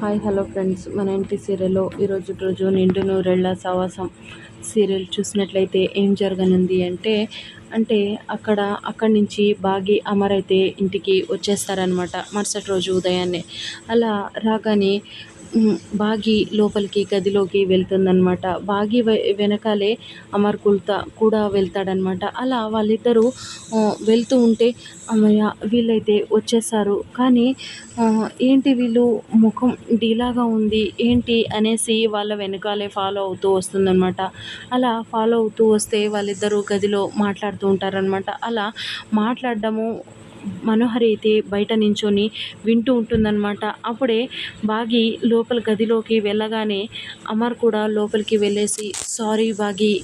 Hi hello friends. మన ఇంటి సీరియల్లో ఈరోజు రోజు నిండు నూరెళ్ళ సవాసం సీరియల్ చూసినట్లయితే ఏం జరగనుంది అంటే అంటే అక్కడ అక్కడి నుంచి బాగి అమర్ అయితే ఇంటికి వచ్చేస్తారనమాట మరుసటి రోజు ఉదయాన్నే. అలా రాగానే బాగి లోపలికి గదిలోకి వెళ్తుందనమాట బాగి వెనకాలే అమర్ కుల్తా కూడా వెళ్తాడనమాట అలా వాళ్ళిద్దరూ వెళ్తూ ఉంటే అమ్మయ్య వీళ్ళైతే వచ్చేసారు. కానీ ఏంటి వీళ్ళు ముఖం డీలాగా ఉంది ఏంటి అనేసి వాళ్ళ వెనకాలే ఫాలో అవుతూ వస్తుందనమాట అలా ఫాలో అవుతూ వస్తే వాళ్ళిద్దరూ గదిలో మాట్లాడుతూ ఉంటారనమాట అలా మాట్లాడడము మనోహరి అయితే బయట నించొని వింటూ ఉంటుందన్నమాట. అప్పుడే బాగి లోపల గదిలోకి వెళ్ళగానే అమర్ కూడా లోపలికి వెళ్ళేసి సారీ బాగి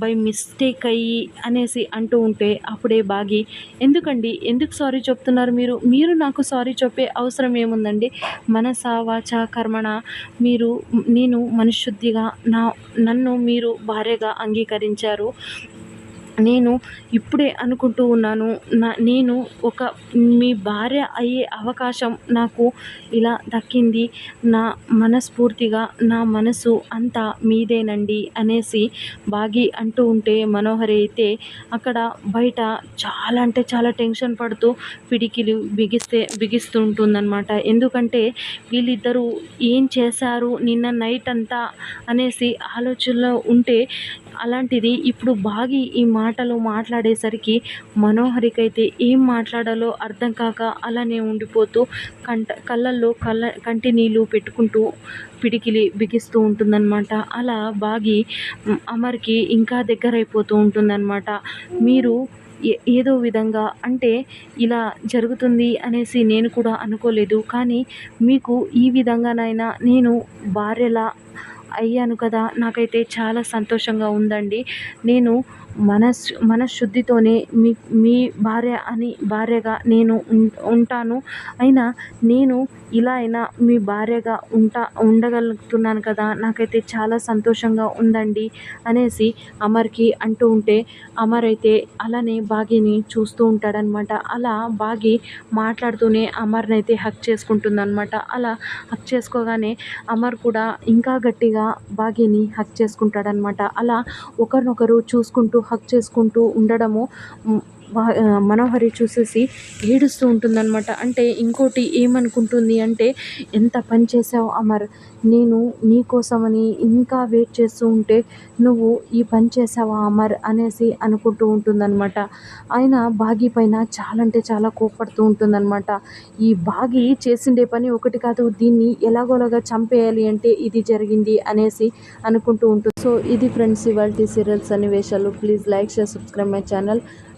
బై మిస్టేక్ అయ్యి అనేసి అంటూ ఉంటే అప్పుడే బాగి ఎందుకండి? ఎందుకు సారీ చెప్తున్నారు మీరు? మీరు నాకు సారీ చెప్పే అవసరం ఏముందండి? మనస వాచ కర్మణ మీరు నేను మనశుద్ధిగా నా నన్ను మీరు భార్యగా అంగీకరించారు. నేను ఇప్పుడే అనుకుంటూ ఉన్నాను నా నేను ఒక మీ భార్య అయ్యే అవకాశం నాకు ఇలా దక్కింది నా మనస్ఫూర్తిగా నా మనసు అంతా మీదేనండి అనేసి బాగి అంటూ ఉంటే మనోహరి అయితే అక్కడ బయట చాలా అంటే చాలా టెన్షన్ పడుతూ పిడికిలు బిగిస్తే బిగిస్తుంటుందన్నమాట. ఎందుకంటే వీళ్ళిద్దరూ ఏం చేశారు నిన్న నైట్ అంతా అనేసి ఆలోచనలో ఉంటే అలాంటిది ఇప్పుడు బాగి ఈ మాటలు మాట్లాడేసరికి మనోహరికైతే ఏం మాట్లాడాలో అర్థం కాక అలానే ఉండిపోతూ కంట కళ్ళల్లో కళ్ళ కంటి నీళ్ళు పెట్టుకుంటూ పిడికిలి బిగిస్తూ ఉంటుందన్నమాట. అలా బాగి అమర్కి ఇంకా దగ్గరైపోతూ ఉంటుందన్నమాట. మీరు ఏదో విధంగా అంటే ఇలా జరుగుతుంది అనేసి నేను కూడా అనుకోలేదు. కానీ మీకు ఈ విధంగానైనా నేను భార్యలా అయ్యాను కదా. నాకైతే చాలా సంతోషంగా ఉందండి. నేను మనస్ మనశుద్ధితోనే మీ మీ భార్య అని భార్యగా నేను ఉంటాను. అయినా నేను ఇలా అయినా మీ భార్యగా ఉంటా ఉండగలుగుతున్నాను కదా నాకైతే చాలా సంతోషంగా ఉందండి అనేసి అమర్కి అంటూ ఉంటే అమర్ అయితే అలానే బాగిని చూస్తూ ఉంటాడనమాట. అలా బాగి మాట్లాడుతూనే అమర్ని అయితే హక్ చేసుకుంటుందనమాట. అలా హక్ చేసుకోగానే అమర్ కూడా ఇంకా గట్టిగా బాగిని హక్ చేసుకుంటాడనమాట. అలా ఒకరినొకరు చూసుకుంటూ హక్ చేసుకుంటూ ఉండడము మనోహరి చూసేసి ఏడుస్తూ ఉంటుందన్నమాట. అంటే ఇంకోటి ఏమనుకుంటుంది అంటే ఎంత పని చేసావు అమర్? నేను నీకోసమని ఇంకా వెయిట్ చేస్తూ ఉంటే నువ్వు ఈ పని చేసావా అమర్? అనేసి అనుకుంటూ ఉంటుందన్నమాట. ఆయన బాగి పైన చాలా అంటే చాలా కోపడుతూ ఉంటుందన్నమాట. ఈ బాగి చేసిండే పని ఒకటి కాదు దీన్ని ఎలాగోలాగా చంపేయాలి అంటే ఇది జరిగింది అనేసి అనుకుంటూ ఉంటుంది సో ఇది ఫ్రెండ్స్ ఇవాళ సీరియల్స్ సన్నివేశాలు. Please like share subscribe my channel.